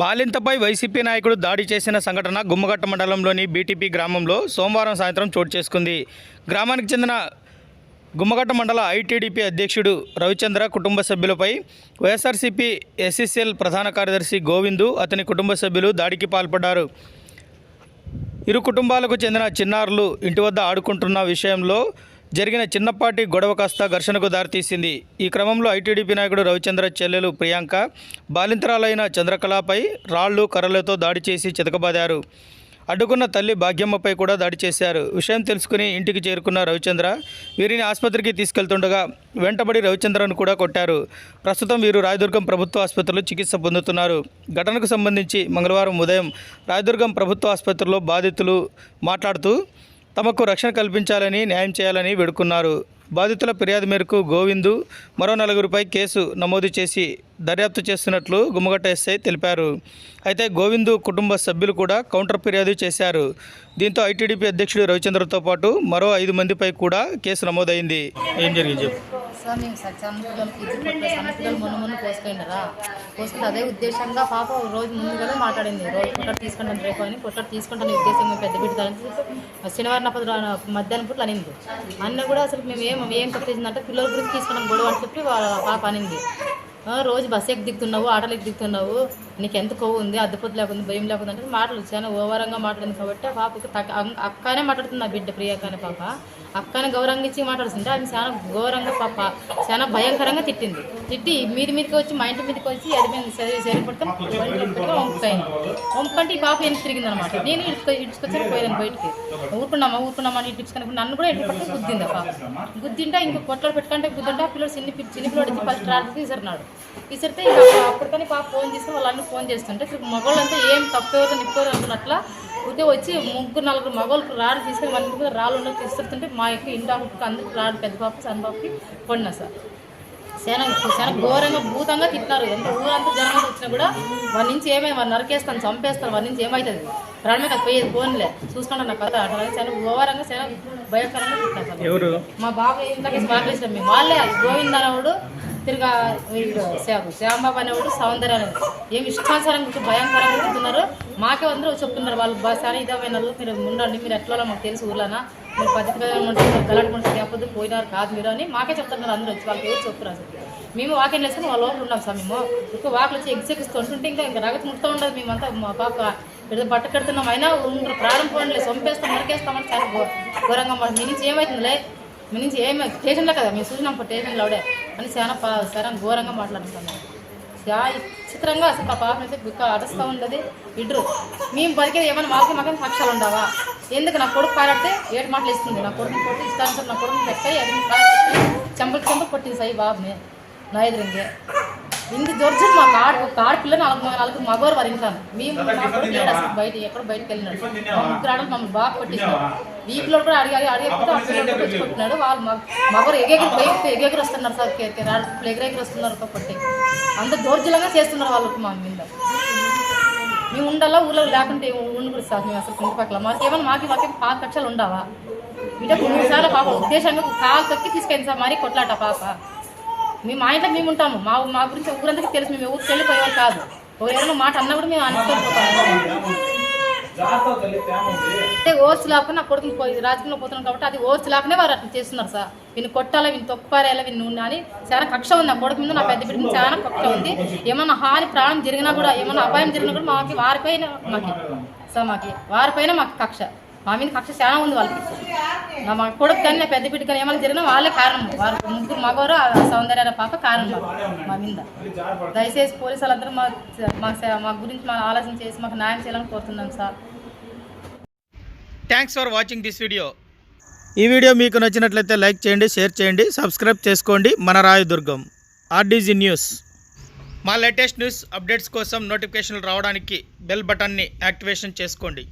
బాలింతపై YCP నాయకుడు దాడి చేసిన సంఘటన గుమ్మగట్ట మండలంలోని బీటీపీ గ్రామంలో సోమవారం సాయంత్రం చోటు చేసుకుంది. గ్రామానికి చెందిన గుమ్మగట్ట మండల ఐటీడీపీ అధ్యక్షుడు రవిచంద్ర కుటుంబ సభ్యులపై వైఎస్ఆర్సీపీ ఎస్ఎస్ఎల్ ప్రధాన కార్యదర్శి గోవిందు అతని కుటుంబ సభ్యులు దాడికి పాల్పడ్డారు. ఇరు కుటుంబాలకు చెందిన చిన్నారులు ఇంటి వద్ద ఆడుకుంటున్న విషయంలో జరిగిన చిన్నపాటి గొడవ కాస్త ఘర్షణకు దారితీసింది. ఈ క్రమంలో ఐటీడీపీ నాయకుడు రవిచంద్ర చెల్లెలు ప్రియాంక బాలింతరాలైన చంద్రకళపై రాళ్ళు కర్రలతో దాడి చేసి చితకబాదారు. అడ్డుకున్న తల్లి భాగ్యమ్మపై కూడా దాడి చేశారు. విషయం తెలుసుకుని ఇంటికి చేరుకున్న రవిచంద్ర వీరిని ఆసుపత్రికి తీసుకెళ్తుండగా వెంటబడి రవిచంద్రను కూడా కొట్టారు. ప్రస్తుతం వీరు రాయదుర్గం ప్రభుత్వ ఆసుపత్రిలో చికిత్స పొందుతున్నారు. ఘటనకు సంబంధించి మంగళవారం ఉదయం రాయదుర్గం ప్రభుత్వ ఆసుపత్రిలో బాధితులు మాట్లాడుతూ తమకు రక్షణ కల్పించాలని న్యాయం చేయాలని వేడుకున్నారు. బాధితుల ఫిర్యాదు మేరకు గోవిందు మరో నలుగురిపై కేసు నమోదు చేసి దర్యాప్తు చేస్తున్నట్లు గుమ్మగట్ట ఎస్ఐ తెలిపారు. అయితే గోవిందు కుటుంబ సభ్యులు కూడా కౌంటర్ ఫిర్యాదు చేశారు. దీంతో ఐటీడీపీ అధ్యక్షుడు రవిచంద్రతో పాటు మరో ఐదు మందిపై కూడా కేసు నమోదైంది. ఏం జరిగింది సార్ మేము సార్ సన్న పిల్లలకి ఇద్దరు పిల్లలు మొన్న మొన్న పోసుకుంటారా పోసుకుంటే అదే ఉద్దేశంగా పాప ఒక రోజు ముందుగానే మాట్లాడింది. రోజు పొట్టలు తీసుకుంటాను రేపు అని పొట్టలు తీసుకుంటాను ఉద్దేశంగా పెద్ద బిడ్డ శనివారం నాపది మధ్యాహ్నం పూట అనింది. అన్న కూడా అసలు మేము ఏం ఏం తప్పు చేసిందంటే పిల్లల గురించి తీసుకున్నాం గొడవ అని చెప్పి వాళ్ళ పాప అనింది. రోజు బస్సు ఎక్కి దిగుతున్నావు ఆటోలు ఎక్కి దిగుతున్నావు నీకు ఎంత కొవ్వు ఉంది అద్దపోతు లేకుండా భయం లేకుండా అంటే మాటలు చాలా ఓవరంగా మాట్లాడింది కాబట్టి ఆ పాపకి అక్కనే మాట్లాడుతుంది ఆ బిడ్డ ప్రియాక అనే పాప. అక్కనే గౌరవంగా ఇచ్చి మాట్లాడుతుంటే ఆమె చాలా ఘోరంగా పాప చాలా భయంకరంగా తిట్టింది. తిట్టి మీది మీదకి వచ్చి మా ఇంటి మీదకి వచ్చి అది మీద సరి సరి పట్టుకొని ఈ పాప ఎంత తిరిగింది అనమాట నేను ఇటుకొ ఇటుకొచ్చాను పోయాను బయటికి. ఊరుకున్నామా ఊరుకున్నామా అని ఇటుకొని నన్ను కూడా ఇటు పట్టుకొని గుద్దింది పాప. గుద్దింటే ఇంకో పొట్టలు పెట్టుకుంటే గుద్దింటే ఆ పిల్లలు చిన్న చిన్న పిల్లడు వచ్చి ఫస్ట్ రాడు విసిరినాడు విసిరితే ఇంకా అప్పటికని పాప ఫోన్ తీసుకుని వాళ్ళన్నీ ఫోన్ చేస్తుంటే ఇప్పుడు మగవాళ్ళంతా ఏం తప్పేవారు నిప్పేవారు అనుకున్నట్ల ఉదయం వచ్చి ముగ్గురు నలుగురు మగవాళ్ళకి రాడు తీసుకొని ఇంటి మీద రాళ్ళు ఉన్నట్టు తీసుకుంటే మా యొక్క ఇంటి అందరికి రాడు పెద్ద పాప సన్న పాపకి పడినా సార్. చాలా చాలా ఘోరంగా భూతంగా తిట్టినారు. ఎంత ఊరంతా జనం వచ్చినా కూడా వాళ్ళ నుంచి ఏమైనా వారు నరికేస్తాను చంపేస్తాను వాళ్ళ నుంచి ఏమవుతుంది ప్రాణమే కదా పోయేది ఫోన్లే చూసుకుంటా నా కథ అట్లా చాలా ఘోరంగా చాలా భయంకరంగా ఎవరు? మా బాబు ఇందాక బాగలేసిన మేము వాళ్ళే. గోవింద్ అనేవాడు తిరిగా వీడు శ్యామ్. శ్యాంబాబు అనేవాడు సౌందర్య అనేది ఏమి ఇష్టానుసారంగా కూర్చొని భయంకరంగా చెప్తున్నారు. మాకే అందరూ చెప్తున్నారు వాళ్ళు. బా అని ఇదమైన మీరు ఉండండి. మీరు ఎట్లా మాకు తెలుసు ఊర్లోనా? మీరు పద్ధతిగా ఉంటారు గలాట్ లేకపోతే పోయినారు కాదు మీరు అని మాకే చెప్తున్నారు అందరూ వచ్చి. వాళ్ళకి ఎవరు చెప్తున్నారు మేము వాకింగ్ వేసుకుని వాళ్ళ లోపల ఉన్నాం సార్ మేము. ఎక్కువ వాకిలు వచ్చి ఎగ్జిక్కిస్తూ ఉంటుంటే ఇంకా ఇంకా రగతి ముడుతూ ఉండదు మేమంతా. మా పాప ఏదో బట్ట కడుతున్నాం. అయినా ఉండరు ప్రాణం పోండి సొంపేస్తాం నరికేస్తామని చాలా ఘోరంగా మా మీ నుంచి ఏమవుతుందిలే మీ నుంచి ఏమి స్టేషన్లో కదా మేము చూసినాం స్టేషన్లో అవడే అని చాలా పా- ఘోరంగా మాట్లాడుతున్నాను చాలా చిత్రంగా అసలు ఆ పాప అయితే బిక్క అడస్తా ఉండదు ఇడ్రు. మేము బతికేది ఏమైనా మాకు మాకు పక్షాలు ఉండవా? ఎందుకు నా కొడుకు పారాడితే ఏడు మాటలు ఇస్తుంది. నా కొడుకుని కొట్టి ఇస్తాను నా కొడుకుని పెట్టాయి అది చెంపలు చెంపలు కొట్టింది సాయి బాబుని. నా ఎదురుంగే ఇంత దొరచదు మా కాడ ఒక ఆడపిల్ల నాలుగు నాలుగు మగవారు వారు ఇంకా మేము అసలు బయట ఎక్కడో బయటకు వెళ్ళినాడు. ముగ్గురు ఆడలు మమ్మల్ని బాగా కొట్టించారు ఈ పిల్లలు కూడా అడిగి అడిగి అడిగకపోతే ఆ పిల్లలు వచ్చి కొట్టినాడు వాళ్ళు మగవారు ఎగెగిరి బయటకు ఎగెగిరి వస్తున్నారు సార్. కే- కే- రాడు పిల్లలు ఎగరెగిరి వస్తున్నారు ఒక్కొక్కటి అంత దౌర్జన్యంగా చేస్తున్నారు వాళ్ళకి మా మీద. మేము ఉండాలా ఊళ్ళో లేకుంటే ఉండకూడదు సార్. మేము అసలు చుట్టుపక్కల మాకు ఏమైనా మాకు మాకేం పాత కక్షలు ఉండవా? బిడ్డకు మూడు సార్లు పాప ఉద్దేశంగా కాలు తొక్కి తీసుకెళ్ళి సార్. మరీ కొట్లాట పాప. మేము మా ఇంట్లో మేము ఉంటాము. మా మా గురించి ఊరందరికీ తెలుసు. మేము ఊరికి వెళ్ళిపోయేవారు కాదు. ఎవరైనా మాట అన్నా కూడా మేము అనుకోకపోతాము అంటే ఓర్స్ లేకుండా నా కొడుకుని పోయి రాజకీయంలో పోతున్నాం కాబట్టి అది ఓర్స్ లేకనే వారు అట్లా చేస్తున్నారు సార్. వీళ్ళు కొట్టాలా వీళ్ళు తొక్కారేలా వీళ్ళు నూనె అని. చాలా కక్ష ఉంది. నా కొడుకు మీద నా పెద్ద బిడ్డ చాలా కక్ష ఉంది. ఏమన్నా హాని ప్రాణం జరిగినా కూడా ఏమన్నా అపాయం జరిగినా కూడా మాకు వారిపైన మాకు సార్ మాకు వారిపైన మాకు కక్ష. మా మీద కక్ష చాలా ఉంది వాళ్ళకి. మా కొడుకు కానీ పెద్ద బిడ్డ కానీ ఏమైనా జరిగినా వాళ్ళే కారణం. వారు ముగ్గురు మగవారు సౌందర్యాల పాప కారణం మా మీద. దయచేసి పోలీసు వాళ్ళందరూ మా మా మా గురించి మా ఆలోచన చేసి మాకు న్యాయం చేయాలని కోరుతున్నాం sir. Thanks for watching this video ఈ వీడియో మీకు నచ్చినట్లయితే లైక్ చేయండి షేర్ చేయండి సబ్స్క్రైబ్ చేసుకోండి. మన రాయదుర్గం ఆర్డీజీ న్యూస్. మా లేటెస్ట్ న్యూస్ అప్డేట్స్ కోసం నోటిఫికేషన్లు రావడానికి బెల్ బటన్ని యాక్టివేషన్ చేసుకోండి.